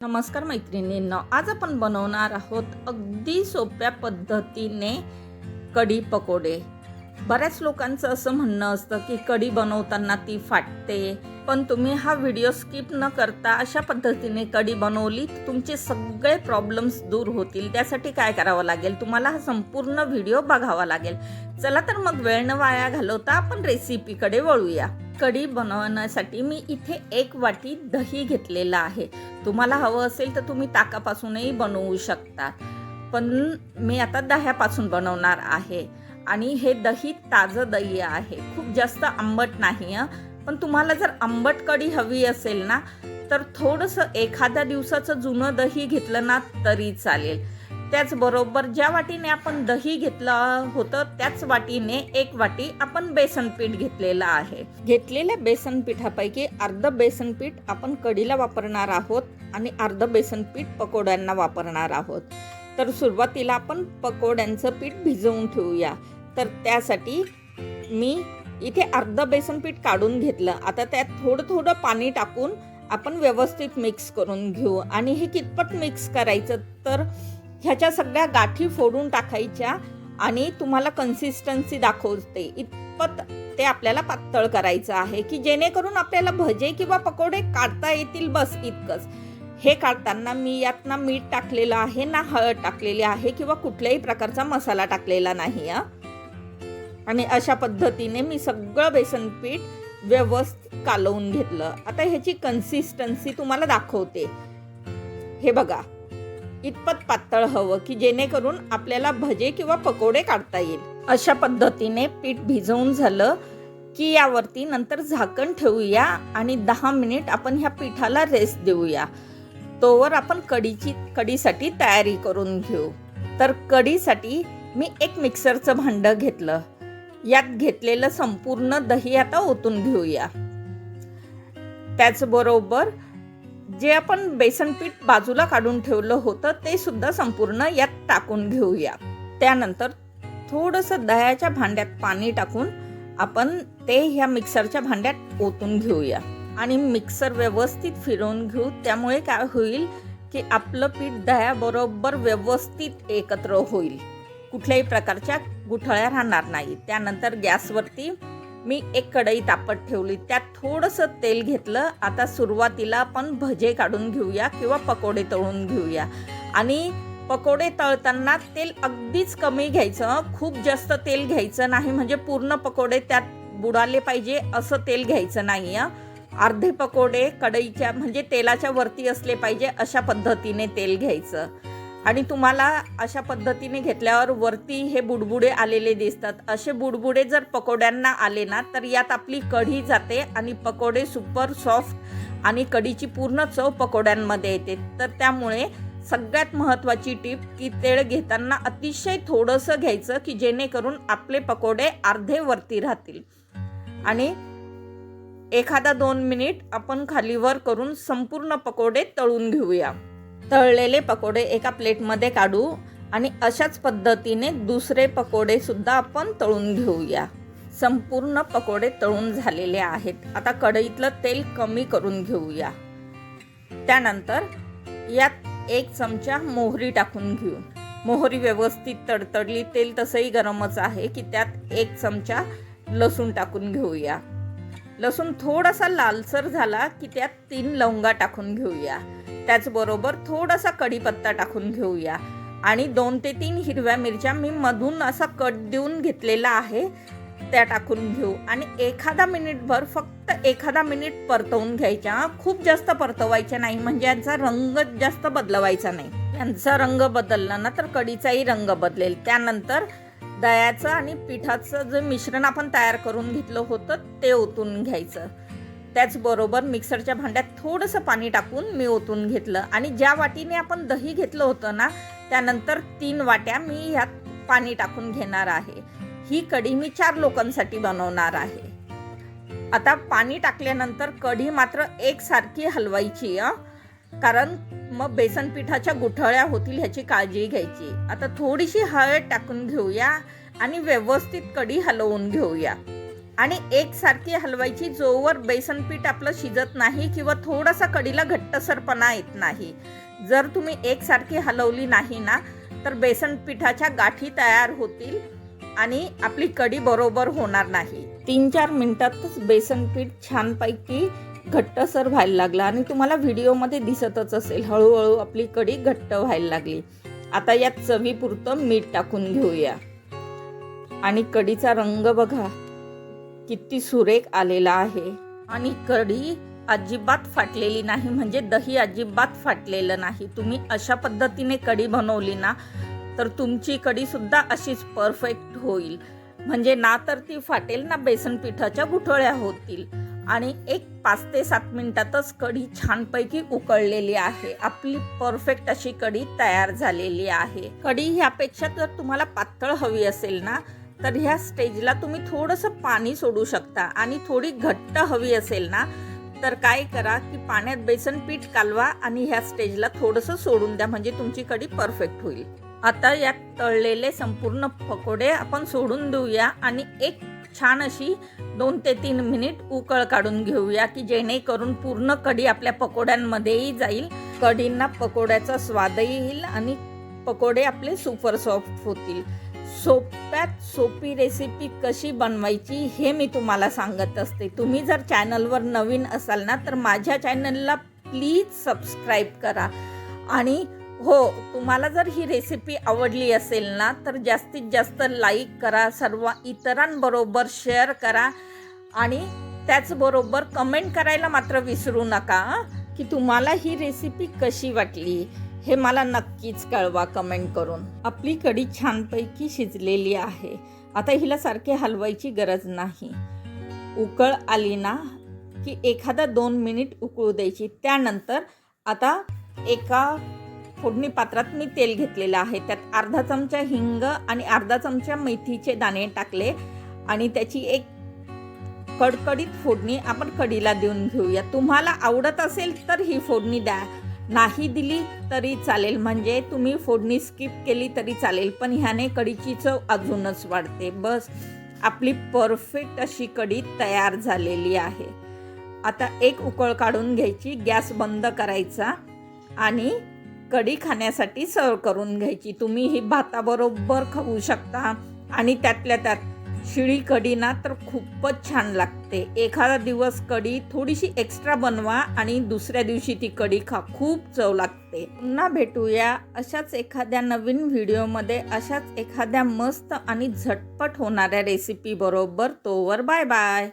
नमस्कार मैत्रिणींना आज आपण बनवणार आहोत अगदी सोप्या पद्धतीने कढी पकोडे. बऱ्याच लोकांचं असं म्हणणं असतं की कढी बनवताना ती फाटते पण तुम्ही हा व्हिडिओ स्किप न करता अशा पद्धतीने कढी बनवली तर तुमचे सगळे प्रॉब्लेम्स दूर होतील. त्यासाठी काय करावं लागेल? तुम्हाला हा संपूर्ण व्हिडिओ बघावा लागेल. चला तर मग वेळ न वाया घालवता आपण रेसिपीकडे वळूया. कढी बनवण्यासाठी मी इथे एक वाटी दही घेतलेलं आहे. तुम्हाला हवं असेल तर तुम्ही ताकापासूनही बनवू शकता. पण मी आता दह्यापासून बनवणार आहे. आणि हे दही ताजं दही आहे. खूप जास्त आंबट नाही पण तुम्हाला जर आंबट कढी हवी असेल ना तर थोडंसं एखाद्या दिवसाचं जुनं दही घेतलं ना तरी चालेल. त्याचबरोबर ज्या वाटीने आपण दही घेतलं होतं त्याच वाटीने एक वाटी आपण बेसन पीठ घेतलेलं आहे. घेतलेल्या बेसन पिठापैकी अर्ध बेसन पीठ आपण कढीला वापरणार आहोत आणि अर्ध बेसन पीठ पकोड्यांना वापरणार आहोत. तर सुरुवातीला आपण पकोड्यांचं पीठ भिजवून ठेवूया. तर त्यासाठी मी इथे अर्ध बेसन पीठ काढून घेतलं. आता त्यात थोडं थोडं पाणी टाकून आपण व्यवस्थित मिक्स करून घेऊ. आणि हे कितपत मिक्स करायचं तर ह्याच्या सगळ्या गाठी फोडून टाकायच्या आणि तुम्हाला कन्सिस्टन्सी दाखवते. इतपत ते आपल्याला पातळ करायचं आहे की जेणेकरून आपल्याला भजे किंवा पकोडे काढता येतील बस इतकंच. हे काढताना मी यात ना मीठ टाकलेलं आहे ना हळद टाकलेली आहे किंवा कुठल्याही प्रकारचा मसाला टाकलेला नाही आहे आणि अशा पद्धतीने मी सगळं बेसन पीठ व्यवस्थित कालवून घेतलं. आता ह्याची कन्सिस्टन्सी तुम्हाला दाखवते. हे बघा इतपत पातळ हवं की जेणेकरून आपल्याला भजे किंवा पकोडे काढता येईल. अशा पद्धतीने पीठ भिजवून झालं की यावरती नंतर झाकण ठेवूया आणि दहा मिनिट आपण ह्या पिठाला रेस्ट देऊया. तोवर आपण कढीची कढीसाठी तयारी करून घेऊ. तर कढीसाठी मी एक मिक्सरचं भांडं घेतलं. यात घेतलेलं संपूर्ण दही आता ओतून घेऊया. त्याचबरोबर जे आपण बेसन पीठ बाजूला काढून ठेवलं होतं ते सुद्धा संपूर्ण यात टाकून घेऊया. त्यानंतर थोडंसं दह्याच्या भांड्यात पाणी टाकून आपण ते ह्या मिक्सरच्या भांड्यात ओतून घेऊया. आणि मिक्सर व्यवस्थित फिरवून घेऊ. त्यामुळे काय होईल की आपलं पीठ दह्याबरोबर व्यवस्थित एकत्र होईल. कुठल्याही प्रकारच्या गुठळ्या राहणार नाही. त्यानंतर गॅसवरती मी एक कढई तापत ठेवली. त्यात थोडंसं तेल घेतलं. आता सुरुवातीला आपण भजे काढून घेऊया किंवा पकोडे तळून घेऊया. आणि पकोडे तळताना तेल अगदीच कमी घ्यायचं. खूप जास्त तेल घ्यायचं नाही. म्हणजे पूर्ण पकोडे त्यात बुडाले पाहिजे असं तेल घ्यायचं नाही. अर्धे पकोडे कढईच्या म्हणजे तेलाच्या वरती असले पाहिजे अशा पद्धतीने तेल घ्यायचं. आणि तुम्हाला अशा पद्धतीने घेतल्यावर वरती हे बुडबुडे आलेले दिसतात. असे बुडबुडे जर पकोड्यांना आले ना तर यात आपली कढी जाते आणि पकोडे सुपर सॉफ्ट आणि कढीची पूर्ण चव पकोड्यांमध्ये येते. तर त्यामुळे सगळ्यात महत्त्वाची टीप की तेळ घेताना अतिशय थोडंसं घ्यायचं की जेणेकरून आपले पकोडे अर्धे वरती राहतील. आणि एखादा दोन मिनिट आपण खालीवर करून संपूर्ण पकोडे तळून घेऊया. तळलेले पकोडे एका प्लेटमध्ये काढू आणि अशाच पद्धतीने दुसरे पकोडेसुद्धा आपण तळून घेऊया. संपूर्ण पकोडे तळून झालेले आहेत. आता कढईतलं तेल कमी करून घेऊया. त्यानंतर यात एक चमचा मोहरी टाकून घेऊ. मोहरी व्यवस्थित तडतडली तेल तसंही गरमच आहे की त्यात एक चमचा लसूण टाकून घेऊया. लसूण थोडासा लालसर झाला की त्यात तीन लवंगा टाकून घेऊया. त्याचबरोबर थोडासा कढीपत्ता टाकून घेऊया. आणि दोन ते तीन हिरव्या मिरच्या मी मधून असा कट देऊन घेतलेला आहे त्या टाकून घेऊ. आणि एखादा मिनिटभर फक्त एखादा मिनिट परतवून घ्यायच्या खूप जास्त परतवायच्या नाही म्हणजे यांचा रंग जास्त बदलवायचा नाही. यांचा रंग बदलला ना तर कढीचाही रंग बदलेल. त्यानंतर दह्याचं आणि पिठाचं जे मिश्रण आपण तयार करून घेतलं होतं ते ओतून घ्यायचं. त्याचबरोबर मिक्सरच्या भांड्यात थोडंसं पाणी टाकून मी ओतून घेतलं. आणि ज्या वाटीने आपण दही घेतलं होतं ना त्यानंतर तीन वाट्या मी ह्यात पाणी टाकून घेणार आहे. ही कढी मी चार लोकांसाठी बनवणार आहे. आता पाणी टाकल्यानंतर कढी मात्र एकसारखी हलवायची कारण मग बेसन पिठाच्या गुठळ्या होतील ह्याची काळजी घ्यायची. आता थोडीशी हळद टाकून घेऊया आणि व्यवस्थित कढी हलवून घेऊया. आणि एकसारखी हलवायची जोवर बेसन पीठ आपलं शिजत नाही किंवा थोडासा कडीला घट्टसरपणा येत नाही. जर तुम्ही एकसारखी हलवली नाही ना तर बेसन पिठाच्या गाठी तयार होतील आणि आपली कढी बरोबर होणार नाही. तीन चार मिनिटातच बेसन पीठ छानपैकी घट्टसर व्हायला लागला आणि तुम्हाला व्हिडिओमध्ये दिसतच असेल. हळूहळू आपली कढी घट्ट व्हायला लागली. आता यात चवीपुरतं मीठ टाकून घेऊया. आणि कढीचा रंग बघा. किती सुरेख आलेला आहे. आणि कढी अजिबात फाटलेली नाही म्हणजे दही अजिबात फाटलेलं नाही. तुम्ही अशा पद्धतीने कढी बनवली ना तर तुमची कढीसुद्धा अशीच परफेक्ट होईल. म्हणजे ना तर ती फाटेल ना बेसन पिठाच्या गुठळ्या होतील. आणि एक पाच ते सात मिनटातच कढी छानपैकी उकळलेली आहे. आपली परफेक्ट अशी कढी तयार झालेली आहे. कढी ह्यापेक्षा जर तुम्हाला पातळ हवी असेल ना तर ह्या स्टेजला तुम्ही थोडंसं पाणी सोडू शकता. आणि थोडी घट्ट हवी असेल ना तर काय करा की पाण्यात बेसन पीठ कालवा आणि ह्या स्टेजला थोडंसं सोडून द्या म्हणजे तुमची कढी परफेक्ट होईल. आता यात तळलेले संपूर्ण पकोडे आपण सोडून देऊया आणि एक छान अशी दोन ते तीन मिनिट उकळ काढून घेऊया की जेणेकरून पूर्ण कढी आपल्या पकोड्यांमध्येही जाईल. कढींना पकोड्याचा स्वादही येईल आणि पकोडे आपले सुपर सॉफ्ट होतील. सोप्यात सोपी रेसिपी कशी बनवायची हे मी तुम्हाला सांगत असते. तुम्ही जर चॅनलवर नवीन असाल ना तर माझ्या चॅनलला प्लीज सबस्क्राईब करा. आणि हो तुम्हाला जर ही रेसिपी आवडली असेल ना तर जास्तीत जास्त लाईक करा सर्व इतरांबरोबर शेअर करा आणि त्याचबरोबर कमेंट करायला मात्र विसरू नका की तुम्हाला ही रेसिपी कशी वाटली हे मला नक्कीच कळवा कमेंट करून. आपली कढी छानपैकी शिजलेली आहे. आता हिला सारखे हलवायची गरज नाही. उकळ आली ना की एखादा दोन मिनिट उकळू द्यायची. त्यानंतर आता एका फोडणी पात्रात मी तेल घेतलेलं आहे. त्यात अर्धा चमचा हिंग आणि अर्धा चमचा मेथीचे दाणे टाकले आणि त्याची एक कडकडीत फोडणी आपण कढीला देऊन घेऊया. तुम्हाला आवडत असेल तर ही फोडणी द्या. नाही दिली तरी चालेल. म्हणजे तुम्ही फोडणी स्किप केली तरी चालेल. पण ह्याने कढीची चव अजूनच वाढते. बस आपली परफेक्ट अशी कढी तयार झालेली आहे. आता एक उकळ काढून घ्यायची. गॅस बंद करायचा आणि कढी खाण्यासाठी सर्व करून घ्यायची. तुम्ही ही भाताबरोबर खाऊ शकता. आणि त्यातल्या त्यात शिळी कढी ना तर खूपच छान लागते. एखादा दिवस कढी थोडीशी एक्स्ट्रा बनवा आणि दुसऱ्या दिवशी ती कढी खा. खूप चव लागते. पुन्हा भेटूया अशाच एखाद्या नवीन व्हिडिओमध्ये. अशाच एखाद्या मस्त आणि झटपट होणाऱ्या रेसिपी बरोबर. तोवर बाय बाय